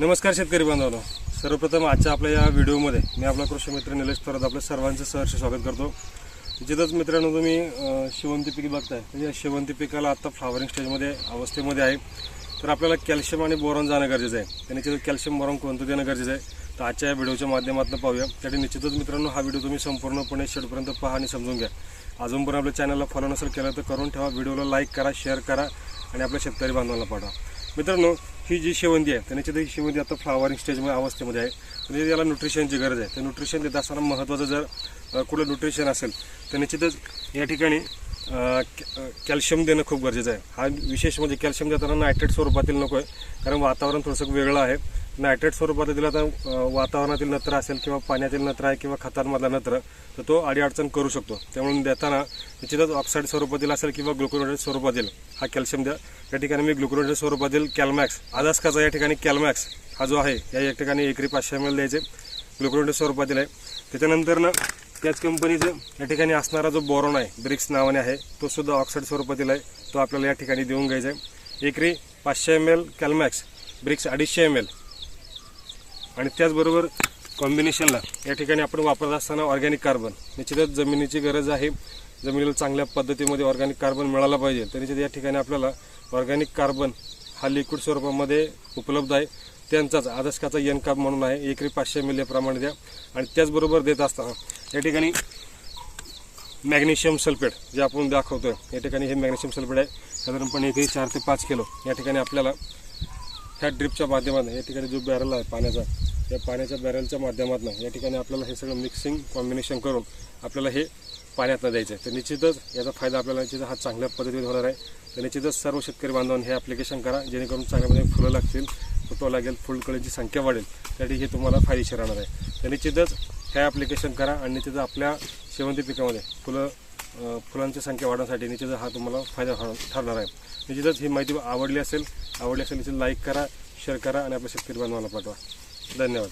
नमस्कार शेतकरी बांधवांनो. सर्वप्रथम आजच्या आपल्या या व्हिडिओमध्ये मी आपला कृषी मित्र निलेश परत आपलं सर्वांचं सहर्ष स्वागत करतो. जिथंच मित्रांनो तुम्ही शिवंती शेवंती पीक बघताय म्हणजे या शेवंती पिकाला आत्ता फ्लावरिंग स्टेजमध्ये अवस्थेमध्ये आहे. तर आपल्याला कॅल्शियम आणि बोरॉन जाणं गरजेचं आहे. त्याने तिथं कॅल्शियम बोरॉन कोणतं देणं गरजेचं आहे? तर आजच्या या व्हिडिओच्या माध्यमातून पाहूया. त्यासाठी निश्चितच मित्रांनो हा व्हिडिओ तुम्ही संपूर्णपणे शेवटपर्यंत पहा आणि समजून घ्या. अजून पण आपल्या चॅनलला फॉलो नसेल केलं तर करून ठेवा. व्हिडिओला लाईक करा शेअर करा आणि आपल्या शेतकरी बांधवांना पाठवा. मित्रांनो ही जी शेवंती आहे त्याची ती शेवंती आता फ्लावरिंग स्टेजमध्ये अवस्थेमध्ये आहे. म्हणजे याला न्यूट्रिशनची गरज आहे. तर न्यूट्रिशन देत असताना महत्त्वाचं जर कुठलं न्यूट्रिशन असेल तर निश्चितच या ठिकाणी कॅ- कॅल्शियम देणं खूप गरजेचं आहे. हा विशेष म्हणजे कॅल्शियम देताना नायट्रेट स्वरूपातील नको आहे कारण वातावरण थोडंसं वेगळं आहे. नायट्रेट स्वरूपात दिला तर वातावरणातील नत्र असेल किंवा पाण्यातील नत्र आहे किंवा खतांमधला नत्र तर तो अडीअडचण करू शकतो. त्यामुळे देताना निश्चितच ऑक्साईड स्वरूपातील असेल किंवा ग्लुकोनेटेड स्वरूपातील हा कॅल्शियम द्या. या ठिकाणी मी ग्लुकोनेटेड स्वरूपातील कॅलमॅक्स आदासकाचा या ठिकाणी कॅलमॅक्स हा जो आहे या या ठिकाणी एकरी पाचशे एम एल द्यायचे. ग्लुकोनेटेड स्वरूपातील आहे. त्याच्यानंतर ना त्याच कंपनीचं या ठिकाणी असणारा जो बोरॉन आहे ब्रिक्स नावाने आहे तो सुद्धा ऑक्साईड स्वरूपातील आहे. तो आपल्याला या ठिकाणी देऊन घ्यायचा आहे. एकरी पाचशे एम एल कॅलमॅक्स ब्रिक्स अडीचशे एम एल आणि त्याचबरोबर कॉम्बिनेशनला या ठिकाणी आपण वापरत असताना ऑर्गॅनिक कार्बन निश्चितच जमिनीची गरज आहे. जमिनीला चांगल्या पद्धतीमध्ये ऑर्गॅनिक कार्बन मिळाला पाहिजे. तर निश्चित या ठिकाणी आपल्याला ऑर्गॅनिक कार्बन हा लिक्विड स्वरूपामध्ये उपलब्ध आहे. त्यांचाच आदर्शकाचा एन काप म्हणून आहे. एकरी पाचशे मिली प्रमाणे द्या. आणि त्याचबरोबर देत असताना या ठिकाणी मॅग्नेशियम सल्फेट जे आपण दाखवतोय. या ठिकाणी हे मॅग्नेशियम सल्फेट आहे. साधारणपणे एकही चार ते पाच किलो. या ठिकाणी आपल्याला ह्या ड्रिपच्या माध्यमातून या ठिकाणी जो बॅरल आहे पाण्याचा या पाण्याच्या बॅरलच्या माध्यमातून या ठिकाणी आपल्याला हे सगळं मिक्सिंग कॉम्बिनेशन करून आपल्याला हे पाण्यातनं द्यायचं आहे तर निश्चितच याचा फायदा आपल्याला निश्चित हा चांगल्या पद्धतीने होणार आहे. तर निश्चितच सर्व शेतकरी बांधवांनी हे ॲप्लिकेशन करा जेणेकरून चांगल्यामध्ये फुलं लागतील फुटवा लागेल फुलकळींची संख्या वाढेल. त्यासाठी हे तुम्हाला फायदेशीर राहणार आहे. तर निश्चितच हे ॲप्लिकेशन करा आणि निश्चितच आपल्या शेवंती पिकामध्ये फुलं फुलांची संख्या वाढवण्यासाठी निश्चितच हा तुम्हाला फायदा होणार- ठरणार आहे. निश्चितच ही माहिती आवडली असेल आवडली असेल निश्चित लाईक करा शेअर करा आणि आपल्या शेतकरी बांधवांना पाठवा. धन्यवाद.